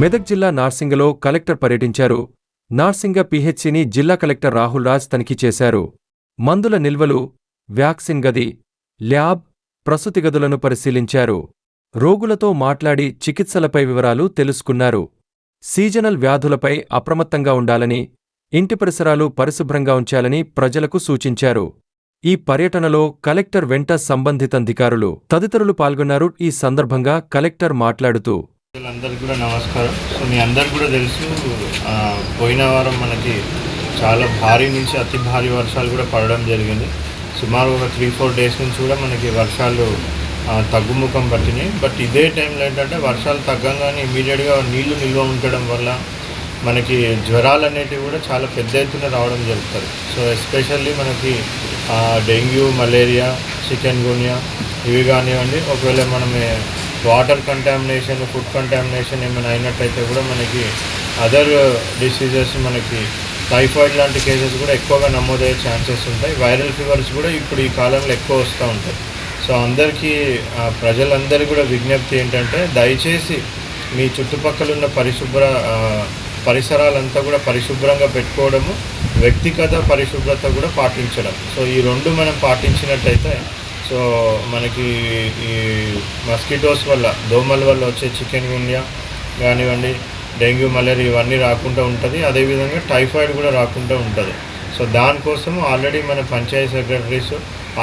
మెదక్ జిల్లా నార్సింగలో కలెక్టర్ పర్యటించారు. నార్సింగ పీహెచ్సిని జిల్లా కలెక్టర్ రాహుల్ రాజ్ తనిఖీ చేశారు. మందుల నిల్వలు వ్యాక్సిన్ గది ల్యాబ్ ప్రసూతి గదులను పరిశీలించారు. రోగులతో మాట్లాడి చికిత్సలపై వివరాలు తెలుసుకున్నారు. సీజనల్ వ్యాధులపై అప్రమత్తంగా ఉండాలని ఇంటి పరిసరాలు పరిశుభ్రంగా ఉంచాలని ప్రజలకు సూచించారు. ఈ పర్యటనలో కలెక్టర్ వెంట సంబంధితాధికారులు తదితరులు పాల్గొన్నారు. ఈ సందర్భంగా కలెక్టర్ మాట్లాడుతూ అందరికీ కూడా నమస్కారం. సో మీ అందరికి కూడా తెలుసు పోయిన వారం మనకి చాలా భారీ నుంచి అతి భారీ వర్షాలు కూడా పడడం జరిగింది. సుమారు ఒక త్రీ ఫోర్ డేస్ నుంచి కూడా మనకి వర్షాలు తగ్గుముఖం పట్టినాయి. బట్ ఇదే టైంలో ఏంటంటే వర్షాలు తగ్గంగానే ఇమీడియట్గా నీళ్ళు నిల్వ ఉండడం వల్ల మనకి జ్వరాలు అనేటివి కూడా చాలా పెద్ద ఎత్తున రావడం జరుగుతుంది. సో ఎస్పెషల్లీ మనకి డెంగ్యూ మలేరియా చికెన్ గునియా ఇవి కానివ్వండి ఒకవేళ మనమే వాటర్ కంటామినేషన్ ఫుడ్ కంటామినేషన్ ఏమైనా అయినట్టయితే కూడా మనకి అదర్ డిసీజెస్ మనకి టైఫాయిడ్ లాంటి కేసెస్ కూడా ఎక్కువగా నమోదయ్యే ఛాన్సెస్ ఉంటాయి. వైరల్ ఫీవర్స్ కూడా ఇప్పుడు ఈ కాలంలో ఎక్కువ వస్తూ ఉంటాయి. సో అందరికీ ప్రజలందరికీ కూడా విజ్ఞప్తి ఏంటంటే దయచేసి మీ చుట్టుపక్కల ఉన్న పరిశుభ్ర పరిసరాలంతా కూడా పరిశుభ్రంగా పెట్టుకోవడము వ్యక్తిగత పరిశుభ్రత కూడా పాటించడం. సో ఈ రెండు మనం పాటించినట్టయితే సో మనకి ఈ మస్కిటోస్ వల్ల దోమల వల్ల వచ్చే చికెన్ గున్యా కానివ్వండి డెంగ్యూ మలేరియా ఇవన్నీ రాకుండా ఉంటుంది. అదేవిధంగా టైఫాయిడ్ కూడా రాకుండా ఉంటుంది. సో దానికోసం ఆల్రెడీ మన పంచాయతీ సెక్రటరీస్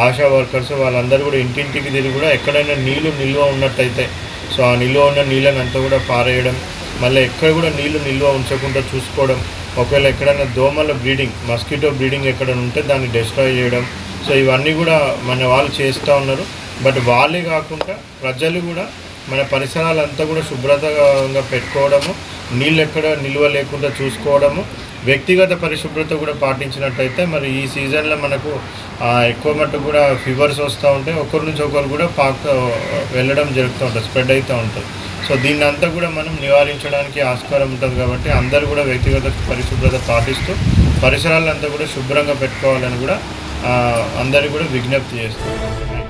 ఆశా వర్కర్స్ వాళ్ళందరూ కూడా ఇంటింటికి తిరిగి కూడా ఎక్కడైనా నీళ్ళు నిల్వ ఉన్నట్టయితే సో ఆ నిల్వ ఉన్న నీళ్ళని అంతా కూడా పారేయడం మళ్ళీ ఎక్కడ కూడా నీళ్ళు నిల్వ ఉంచకుండా చూసుకోవడం ఒకవేళ ఎక్కడైనా దోమల బ్రీడింగ్ మస్కిటో బ్రీడింగ్ ఎక్కడైనా ఉంటే దాన్ని డిస్ట్రాయ్ చేయడం సో ఇవన్నీ కూడా మన వాళ్ళు చేస్తూ ఉన్నారు. బట్ వాళ్ళే కాకుండా ప్రజలు కూడా మన పరిసరాలంతా కూడా శుభ్రతగా పెట్టుకోవడము నీళ్ళు ఎక్కడ నిల్వ లేకుండా చూసుకోవడము వ్యక్తిగత పరిశుభ్రత కూడా పాటించినట్టయితే మరి ఈ సీజన్లో మనకు ఎక్కువ మట్టుకు కూడా ఫీవర్స్ వస్తూ ఉంటాయి. ఒకరి నుంచి ఒకరు కూడా పాక వెళ్ళడం జరుగుతూ ఉంటుంది స్ప్రెడ్ అవుతూ ఉంటుంది. సో దీన్ని అంతా కూడా మనం నివారించడానికి ఆస్కారం ఉంటుంది కాబట్టి అందరూ కూడా వ్యక్తిగత పరిశుభ్రత పాటిస్తూ పరిసరాలంతా కూడా శుభ్రంగా పెట్టుకోవాలని కూడా అందరికీ కూడా విజ్ఞప్తి చేస్తున్నాను